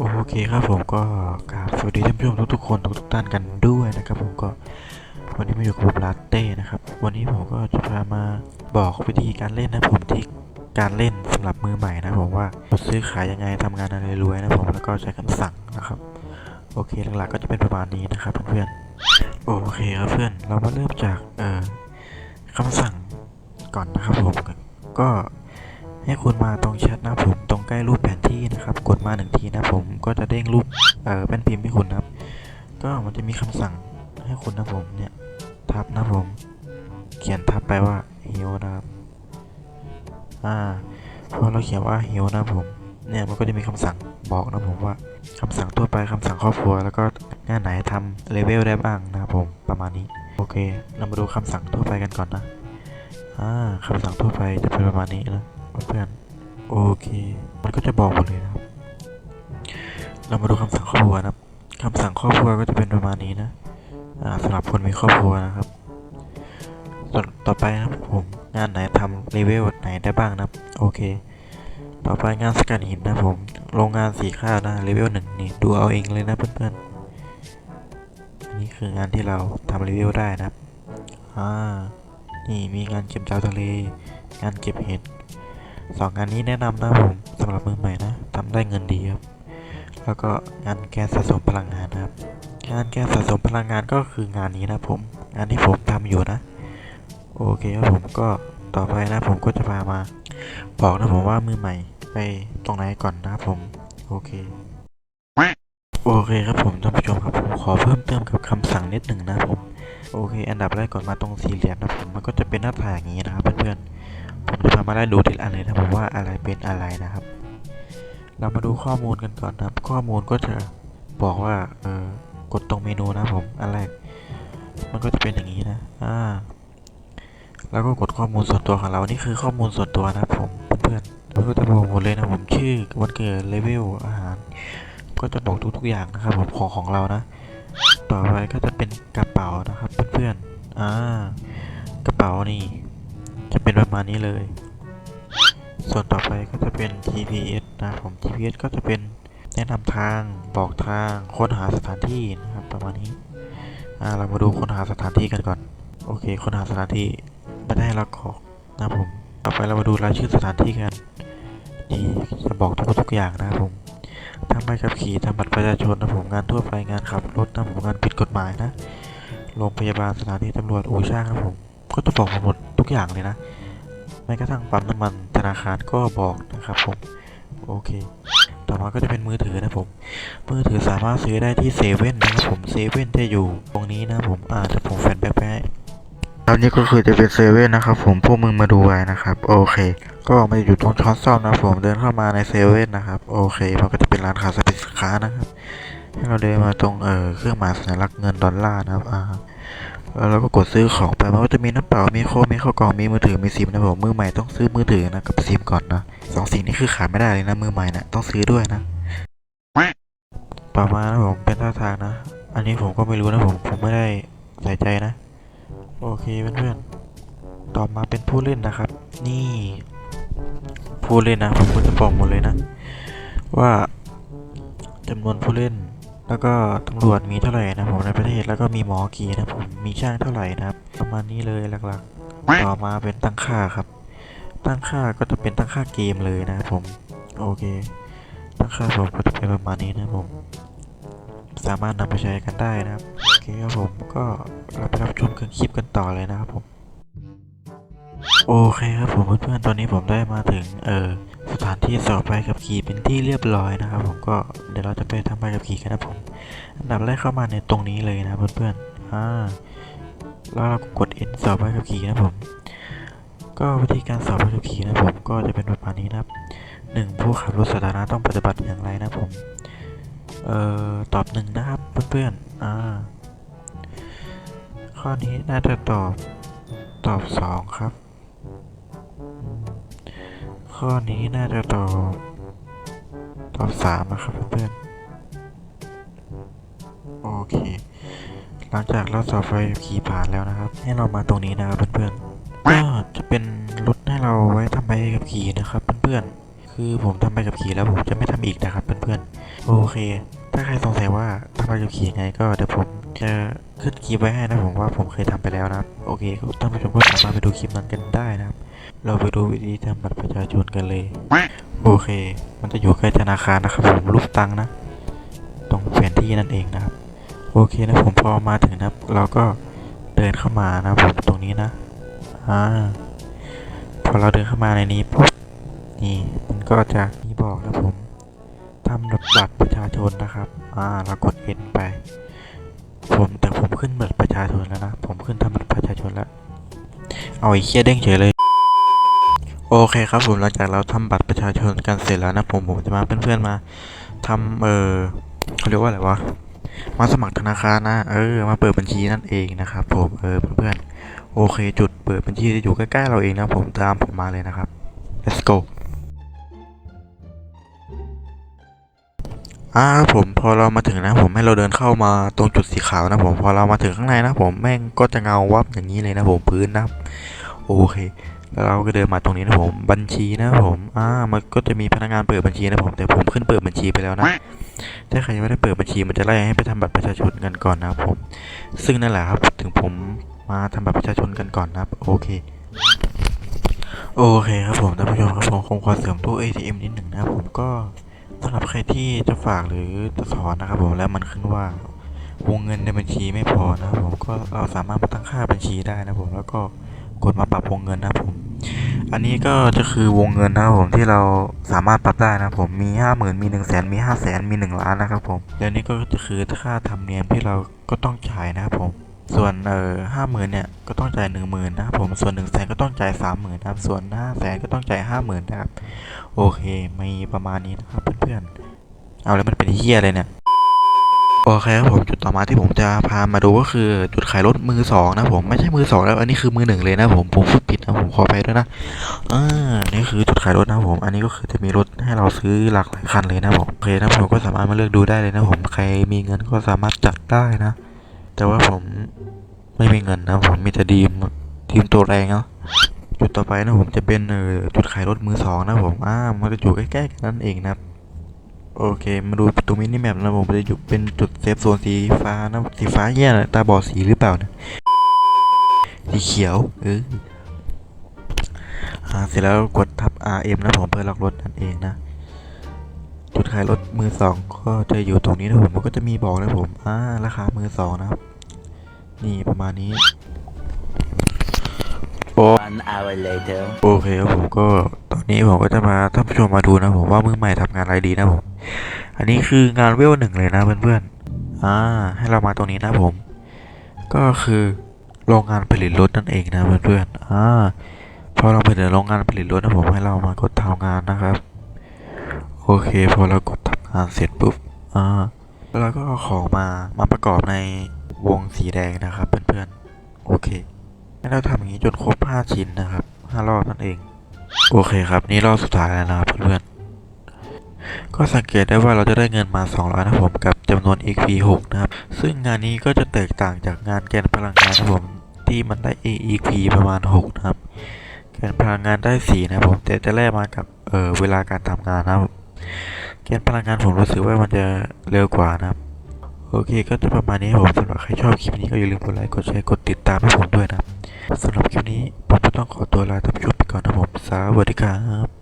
โอเคครับผมก็กราบสวัสดีท่านผู้ชมทุกๆคนทุกๆท่านกันด้วยนะครับ ผมก็วันนี้มาอยู่กับผมลาเต้นะครับ วันนี้ผมก็จะพามาบอกวิธีการเล่นนะผมที่การเล่นสำหรับมือใหม่นะผมว่าซื้อขายยังไงทำงานอะไรรวยนะผมแล้วก็ใช้คำสั่งนะครับ โอเคหลักๆก็จะเป็นประมาณนี้นะครับเพื่อนๆโอเคครับเพื่อนเรามาเริ่มจากเอ่อคำสั่งก่อนนะครับผมก็ให้คุณมาตรงแชทนะผม ใกล้รูปแผนที่นะครับ กดมาหนึ่งทีนะผมก็จะเด้งรูปเอ่อแป้นพิมพ์ให้คุณนะครับ ก็มันจะมีคำสั่งให้คุณนะผมเนี่ยทับนะผม เขียนทับไปว่าฮิวนะครับอ่าพอเราเขียนว่าฮิวนะผมเนี่ยมันก็จะมีคำสั่งบอกนะผมว่าคำสั่งทั่วไปคำสั่งครอบครัว แล้วก็งานไหนทำเลเวลได้บ้างนะครับผมประมาณนี้โอเค เรามาดูคำสั่งทั่วไปกันก่อนนะอ่าคำสั่งทั่วไปจะเป็นประมาณนี้นะเพื่อน โอเค มันก็จะบอกหมดเลยนะครับ เรามาดูคำสั่งครอบครัวนะครับคำสั่งครอบครัวก็จะเป็นประมาณนี้นะอ่าสำหรับคนมีครอบครัวนะครับ ส่วนต่อไปนะครับผมงานไหนทำรีวิวไหนได้บ้างนะครับ โอเค ต่อไปงานสแกนหินนะผม โรงงานสีข้าวนะรีวิวหนึ่งนี่ดูเอาเองเลยนะเพื่อนๆ อันนี้คืองานที่เราทำรีวิวได้นะครับ อ่า นี่มีงานเก็บดาวทะเล งานเก็บเห็ด สองงานนี้แนะนำนะผมสำหรับมือใหม่นะทำได้เงินดีครับ แล้วก็งานแก๊สสะสมพลังงานนะครับ งานแก๊สสะสมพลังงานก็คืองานนี้นะผม งานที่ผมทำอยู่นะ โอเคครับผมก็ต่อไปนะผมก็จะพามา บอกนะผมว่ามือใหม่ไปตรงไหนก่อนนะครับผม โอเคโอเคครับผมท่านผู้ชมครับผมขอเพิ่มเติมกับคำสั่งนิดหนึ่งนะผมโอเค อันดับแรกก่อนมาตรงสี่เหลี่ยมนะผมมันก็จะเป็นหน้าต่างอย่างนี้นะครับเพื่อนๆ จะพามาไล่ดูทีละอันเลยนะผมว่าอะไรเป็นอะไรนะครับ เรามาดูข้อมูลกันก่อนนะครับ ข้อมูลก็จะบอกว่าเออกดตรงเมนูนะผมอันแรก มันก็จะเป็นอย่างนี้นะอ่าแล้วก็กดข้อมูลส่วนตัวของเรา นี่คือข้อมูลส่วนตัวนะผมเพื่อนๆมันก็จะบอกหมดเลยนะผมชื่อวันเกิดเลเวลอาหาร ก็จะบอกทุกๆอย่างนะครับผมของของเรานะ ต่อไปก็จะเป็นกระเป๋านะครับเพื่อนๆอ่ากระเป๋านี่ จะเป็นประมาณนี้เลย ส่วนต่อไปก็จะเป็น GPS นะผม GPS ก็จะเป็นแนะนำทางบอกทางค้นหาสถานที่นะครับประมาณนี้เรามาดูค้นหาสถานที่กันก่อน โอเคค้นหาสถานที่ไม่ได้เรากรอกนะผมต่อไปเรามาดูรายชื่อสถานที่กันนี่จะบอกทุกทุกอย่างนะครับผมทำใบขับขี่ทำบัตรประชาชนนะผมงานทั่วไปงานขับรถนะผมงานผิดกฎหมายนะโรงพยาบาลสถานีตำรวจอู่ช่างนะผมก็จะบอกมาหมด ทุกอย่างเลยนะแม้กระทั่งปั๊มน้ำมันธนาคารก็บอกนะครับผมโอเค ต่อมาก็จะเป็นมือถือนะผม มือถือสามารถซื้อได้ที่เซเว่นนะครับผมเซเว่นจะอยู่ตรงนี้นะผมอ่าถ้าผมแฟนแบ็คไปให้ครับนี่ก็คือจะเป็นเซเว่นนะครับผมพวกมึงมาดูไว้นะครับ โอเค ก็มาอยู่ตรงช้อนซ่อมนะผมเดินเข้ามาในเซเว่นนะครับโอเคมันก็จะเป็นร้านขายสินค้านะครับให้เราเดินมาตรงเออเครื่องหมายสัญลักษณ์เงินดอลลาร์นะครับอ่า แล้วเราก็กดซื้อของไปมันก็จะมีน้ำเปล่า มีโค้กมีข้าวกล่อง มีมือถือ มีซิมนะผม มือใหม่ต้องซื้อมือถือนะกับซิมก่อนนะสองสิ่งนี้คือขาดไม่ได้เลยนะมือใหม่นะต้องซื้อด้วยนะต่อมาณนะผมเป็นท่าทางนะ อันนี้ผมก็ไม่รู้นะผมผมไม่ได้ใส่ใจนะ โอเคเพื่อนๆ ต่อมาเป็นผู้เล่นนะครับ นี่ผู้เล่นนะผมก็จะบอกหมดเลยนะ ว่าจำนวนผู้เล่น แล้วก็ตำรวจมีเท่าไหร่นะผมในประเทศแล้วก็มีหมอกี่นะผมมีช่างเท่าไหร่นะครับ ประมาณนี้เลยหลักๆ ต่อมาเป็นตั้งค่าครับ ตั้งค่าก็จะเป็นตั้งค่าเกมเลยนะครับผมโอเค ตั้งค่าผมก็จะเป็นประมาณนี้นะผม สามารถนำไปใช้กันได้นะครับโอเคครับผมก็เราไปรับชมครื่องคลิปกันต่อเลยนะครับผมโอเคครับผมเพื่อนๆตอนนี้ผมได้มาถึงเออ สถานที่สอบใบขับขี่เป็นที่เรียบร้อยนะครับ ผมก็เดี๋ยวเราจะไปทำใบขับขี่กันนะผมอันดับแรกเข้ามาในตรงนี้เลยนะเพื่อนๆอ่าแล้วเราก็กด N สอบใบขับขี่นะผม ก็วิธีการสอบใบขับขี่นะผมก็จะเป็นประมาณนี้นะครับหนึ่งผู้ขับรถสาธารณะต้องปฏิบัติอย่างไรนะผม เอ่อตอบหนึ่งนะครับเพื่อนๆอ่าข้อนี้น่าจะตอบตอบสองครับ ข้อนี้น่าจะตอบตอบสามนะครับเพื่อนโอเค หลังจากเราสอบไฟขี่ผ่านแล้วนะครับ ให้เรามาตรงนี้นะครับเพื่อนๆก็จะเป็นรถให้เราไว้ทำใบขับขี่นะครับเพื่อนๆคือผมทำใบขับขี่แล้วผมจะไม่ทำอีกนะครับเพื่อนๆโอโอเค ถ้าใครสงสัยว่าทำใบขับขี่ยังไงก็เดี๋ยวผมจะ ขึ้นคลิปไว้ให้นะผมว่าผมเคยทำไปแล้วนะครับ โอเคก็ท่านผู้ชมก็สามารถไปดูคลิปนั้นกันได้นะครับ เราไปดูวิธีทำบัตรประชาชนกันเลย โอเค มันจะอยู่ใกล้ธนาคารนะครับผมรูปตังนะ ตรงแผนที่นั่นเองนะครับ โอเคนะผมพอมาถึงนะครับ เราก็เดินเข้ามานะผมตรงนี้นะอ่าพอเราเดินเข้ามาในนี้ปุ๊บนี่มันก็จะมีบอกนะผมทำบัตรประชาชนนะครับ อ่าเรากด N ไป ผมแต่ ขึ้นบัตรประชาชนแล้วนะ ผมขึ้นทำบัตรประชาชนแล้ว เอาไอ้เคียเด้งเฉยเลย โอเคครับผมหลังจากเราทำบัตรประชาชนกันเสร็จแล้วนะผมผมจะมาเพื่อนๆมาทำเออเขาเรียกว่าอะไรวะ มาสมัครธนาคารนะ เออ มาเปิดบัญชีนั่นเองนะครับผม เออเพื่อนๆ โอเค จุดเปิดบัญชีจะอยู่ใกล้ๆเราเองนะผมตามผมมาเลยนะครับ let's go อ่าผมพอเรามาถึงนะผมให้เราเดินเข้ามาตรงจุดสีขาวนะผมพอเรามาถึงข้างในนะผมแม่งก็จะเงาวับอย่างนี้เลยนะผมพื้นนะโอเค แล้วเราก็เดินมาตรงนี้นะผมบัญชีนะผมอ่ามันก็จะมีพนักงานเปิดบัญชีนะผมแต่ผมขึ้นเปิดบัญชีไปแล้วนะถ้าใครยังไม่ได้เปิดบัญชีมันจะไล่ให้ไปทำบัตรประชาชนกันก่อนนะผม ซึ่งนั่นแหละครับถึงผมมาทำบัตรประชาชนกันก่อนนะโอเคโอเคครับผมท่านผู้ชมครับผมคงขอเสริมตู้ ATM นิดหนึ่งนะผมก็ สำหรับใครที่จะฝากหรือจะถอนนะครับผมแล้วมันขึ้นว่าวงเงินในบัญชีไม่พอนะครับผมก็เราสามารถมาตั้งค่าบัญชีได้นะครับผมแล้วก็กดมาปรับวงเงินนะครับผม อันนี้ก็จะคือวงเงินนะครับผมที่เราสามารถปรับได้นะครับผมมีห้าหมื่นมีหนึ่งแสนมีห้าแสนมีหนึ่งล้านนะครับผมแล้วนี่ก็จะคือค่าธรรมเนียมที่เราก็ต้องจ่ายนะครับผม ส่วนเอ่อห้าหมื่นเนี่ยก็ต้องจ่ายหนึ่งหมื่นนะครับผมส่วนหนึ่งแสนก็ต้องจ่ายสามหมื่นนะครับส่วนห้าแสนก็ต้องจ่ายห้าหมื่นนะครับโอเคมีประมาณนี้นะครับเพื่อนๆเอาแล้วมันเป็นเฮียอะไรเนี่ยโอเคครับผมจุดต่อมาที่ผมจะพามาดูก็คือจุดขายรถมือสองนะผมไม่ใช่มือสองแล้วอันนี้คือมือหนึ่งเลยนะผมผมพูดผิดนะผมขอไปด้วยนะอ่านี่คือจุดขายรถนะผม อันนี้ก็คือจะมีรถให้เราซื้อหลากหลายคันเลยนะผมโอเคนะผมก็สามารถมาเลือกดูได้เลยนะผมใครมีเงินก็สามารถจัดได้นะ แต่ว่าผมไม่มีเงินนะผมมีแต่ดีมทีมตัวแรงเนาะจุดต่อไปนะผมจะเป็นจุดขายรถมือสองนะผมอ่ามันจะอยู่ใกล้ๆกันนั่นเองนะครับโอเค มาดูตรงมินิแมปนะผมจะอยู่เป็นจุดเซฟโซนสีฟ้านะสีฟ้าเหี้ยนะตาบอดสีหรือเปล่านะสีเขียวเออเสร็จแล้วกดทับ RM นะผมเพื่อล็อกรถนั่นเองนะ จุดขายรถมือสองก็จะอยู่ตรงนี้นะผมมันก็จะมีบอกนะผมอ่าราคามือสองนะครับ นี่ประมาณนี้ One hour later. โอเคครับผมก็ตอนนี้ผมก็จะมาท่านผู้ชมมาดูนะผมว่ามือใหม่ทำงานอะไรดีนะผม อันนี้คืองานเวลหนึ่งเลยนะเพื่อนๆอ่าให้เรามาตรงนี้นะผม ก็คือโรงงานผลิตรถนั่นเองนะเพื่อนๆอ่าพอเราไปถึงโรงงานผลิตรถนะผมให้เรามากดทำงานนะครับ โอเคพอเรากดทำงานเสร็จปุ๊บอ่าแล้วเราก็เอาของมามาประกอบใน วงสีแดงนะครับเพื่อนๆ โอเคให้เราทำอย่างนี้จนครบ 5 ชิ้นนะครับ 5 รอบนั่นเอง โอเคครับ นี่รอบสุดท้ายแล้วนะครับเพื่อนๆ ก็สังเกตได้ว่าเราจะได้เงินมา 200นะผมกับจำนวน XP 6 นะครับ ซึ่งงานนี้ก็จะแตกต่างจากงานแกนพลังงานนะผมที่มันได้ AEP ประมาณ 6 นะครับแกนพลังงานได้ 4 นะผมแต่จะแลกมากับเออเวลาการทำงานนะครับแกนพลังงานผมรู้สึกว่ามันจะเร็วกว่านะครับ โอเคก็จะประมาณนี้ครับผมสำหรับใครชอบคลิปนี้ก็อย่าลืมกดไลค์กดแชร์กดติดตามให้ผมด้วยนะสำหรับคลิปนี้ผมก็ต้องขอตัวลาท่านผู้ชมไปก่อนนะผมสวัสดีครับ